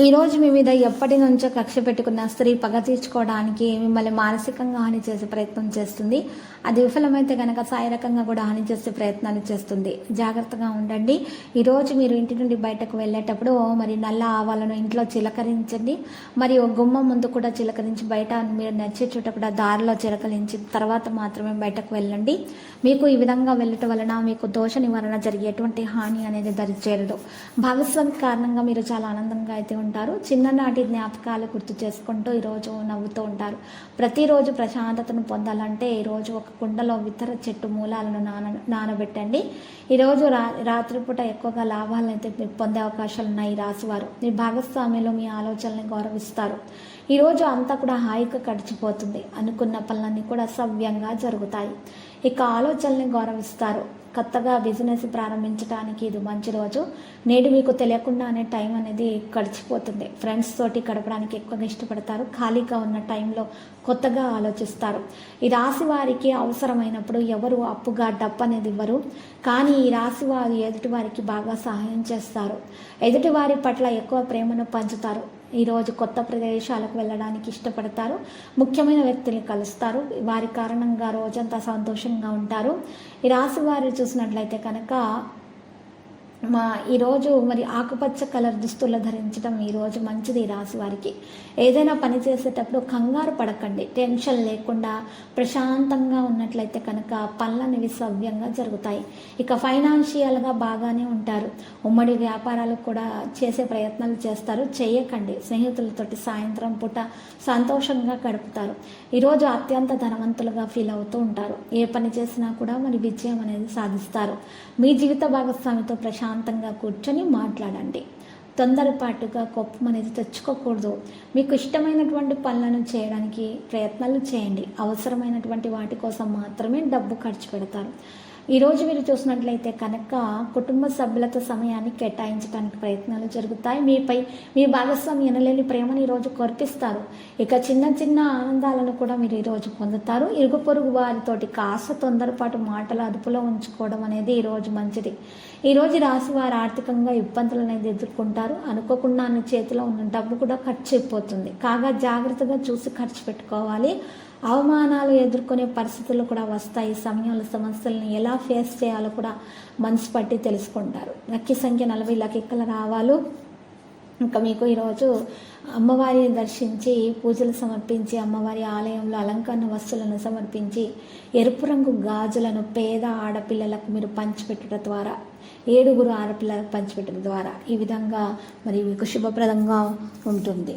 ఈరోజు మీ మీద ఎప్పటి నుంచో కక్ష పెట్టుకున్న స్త్రీ పగ తీర్చుకోవడానికి మిమ్మల్ని మానసికంగా హాని చేసే ప్రయత్నం చేస్తుంది. అది విఫలమైతే కనుక శారీరకంగా కూడా హాని చేసే ప్రయత్నాలు చేస్తుంది. జాగ్రత్తగా ఉండండి. ఈరోజు మీరు ఇంటి నుండి బయటకు వెళ్ళేటప్పుడు మరి నల్ల ఆవాలను ఇంట్లో చిలకరించండి. మరియు గుమ్మం ముందు కూడా చిలకరించి బయట మీరు నచ్చే చోట కూడా దారిలో చిలకరించి తర్వాత మాత్రమే బయటకు వెళ్ళండి. మీకు ఈ విధంగా వెళ్ళటం వలన మీకు దోష నివారణ జరిగేటువంటి హాని అనేది దరిచేరదు. భాగస్వామి కారణంగా మీరు చాలా ఆనందంగా అయితే ఉంటారు. చిన్ననాటి జ్ఞాపకాలు గుర్తు చేసుకుంటూ ఈరోజు నవ్వుతూ ఉంటారు. ప్రతిరోజు ప్రశాంతతను పొందాలంటే ఈరోజు ఒక కుండలో ఇతర చెట్టు మూలాలను నాన నానబెట్టండి. ఈరోజు రా రాత్రిపూట ఎక్కువగా లాభాలను అయితే పొందే అవకాశాలు ఉన్నాయి రాసివారు రాశివారు. మీ భాగస్వామ్యంలో మీ ఆలోచనల్ని గౌరవిస్తారు. ఈరోజు అంతా కూడా హాయిగా గడిచిపోతుంది. అనుకున్న పనులన్నీ కూడా సవ్యంగా జరుగుతాయి. ఇక ఆలోచనల్ని గౌరవిస్తారు. కొత్తగా బిజినెస్ ప్రారంభించడానికి ఇది మంచి రోజు. నేడు మీకు తెలియకుండానే టైం అనేది గడిచిపోతుంది. ఫ్రెండ్స్ తోటి గడపడానికి ఎక్కువగా ఇష్టపడతారు. ఖాళీగా ఉన్న టైంలో కొత్తగా ఆలోచిస్తారు. ఈ రాశి వారికి అవసరమైనప్పుడు ఎవరు అప్పుగా డబ్బు అనేది ఇవ్వరు. కానీ ఈ రాశి వారు ఎదుటి వారికి బాగా సహాయం చేస్తారు. ఎదుటి వారి పట్ల ఎక్కువ ప్రేమను పంచుతారు. ఈరోజు కొత్త ప్రదేశాలకు వెళ్ళడానికి ఇష్టపడతారు. ముఖ్యమైన వ్యక్తుల్ని కలుస్తారు. వారి కారణంగా రోజంతా సంతోషంగా ఉంటారు. ఈ రాశి వారు చూసినట్లయితే కనుక మా ఈరోజు మరి ఆకుపచ్చ కలర్ దుస్తులు ధరించడం ఈరోజు మంచిది రాశి వారికి. ఏదైనా పని చేసేటప్పుడు కంగారు పడకండి. టెన్షన్ లేకుండా ప్రశాంతంగా ఉన్నట్లయితే కనుక పనులనేవి సవ్యంగా జరుగుతాయి. ఇక ఫైనాన్షియల్గా బాగానే ఉంటారు. ఉమ్మడి వ్యాపారాలు కూడా చేసే ప్రయత్నాలు చేస్తారు. చేయకండి. స్నేహితులతోటి సాయంత్రం పూట సంతోషంగా గడుపుతారు. ఈరోజు అత్యంత ధనవంతులుగా ఫీల్ అవుతూ ఉంటారు. ఏ పని చేసినా కూడా మరి విజయం అనేది సాధిస్తారు. మీ జీవిత భాగస్వామితో ప్రశాంతంగా కూర్చొని మాట్లాడండి. తొందరపాటుగా కోపం అనేది తెచ్చుకోకూడదు. మీకు ఇష్టమైనటువంటి పనులను చేయడానికి ప్రయత్నాలు చేయండి. అవసరమైనటువంటి వాటి కోసం మాత్రమే డబ్బు ఖర్చు పెడతారు. ఈరోజు మీరు చూసినట్లయితే కనుక కుటుంబ సభ్యులతో సమయాన్ని కేటాయించడానికి ప్రయత్నాలు జరుగుతాయి. మీపై మీ భాగస్వామి ఎనలేని ప్రేమను ఈరోజు కొరిపిస్తారు. ఇక చిన్న చిన్న ఆనందాలను కూడా మీరు ఈరోజు పొందుతారు. ఇరుగు పొరుగు వారితోటి కాస్త తొందరపాటు మాటలు అదుపులో ఉంచుకోవడం అనేది ఈరోజు మంచిది. ఈరోజు రాసి వారు ఆర్థికంగా ఇబ్బందులు అనేది ఎదుర్కొంటారు. అనుకోకుండా చేతిలో ఉన్న డబ్బు కూడా ఖర్చు అయిపోతుంది. కాగా జాగ్రత్తగా చూసి ఖర్చు పెట్టుకోవాలి. అవమానాలు ఎదుర్కొనే పరిస్థితులు కూడా వస్తాయి. సమయంలో సమస్యలను ఎలా ఫేస్ చేయాలో కూడా మనసు పట్టి తెలుసుకుంటారు. లక్కీ సంఖ్య నలభై లకిక్కల రావాలు ఇంకా మీకు ఈరోజు అమ్మవారిని దర్శించి పూజలు సమర్పించి అమ్మవారి ఆలయంలో అలంకరణ వస్తువులను సమర్పించి ఎరుపు రంగు గాజులను పేద ఆడపిల్లలకు మీరు పంచిపెట్టడం ద్వారా ఏడుగురు ఆడపిల్లలకు పంచిపెట్టడం ద్వారా ఈ విధంగా మరి మీకు శుభప్రదంగా ఉంటుంది.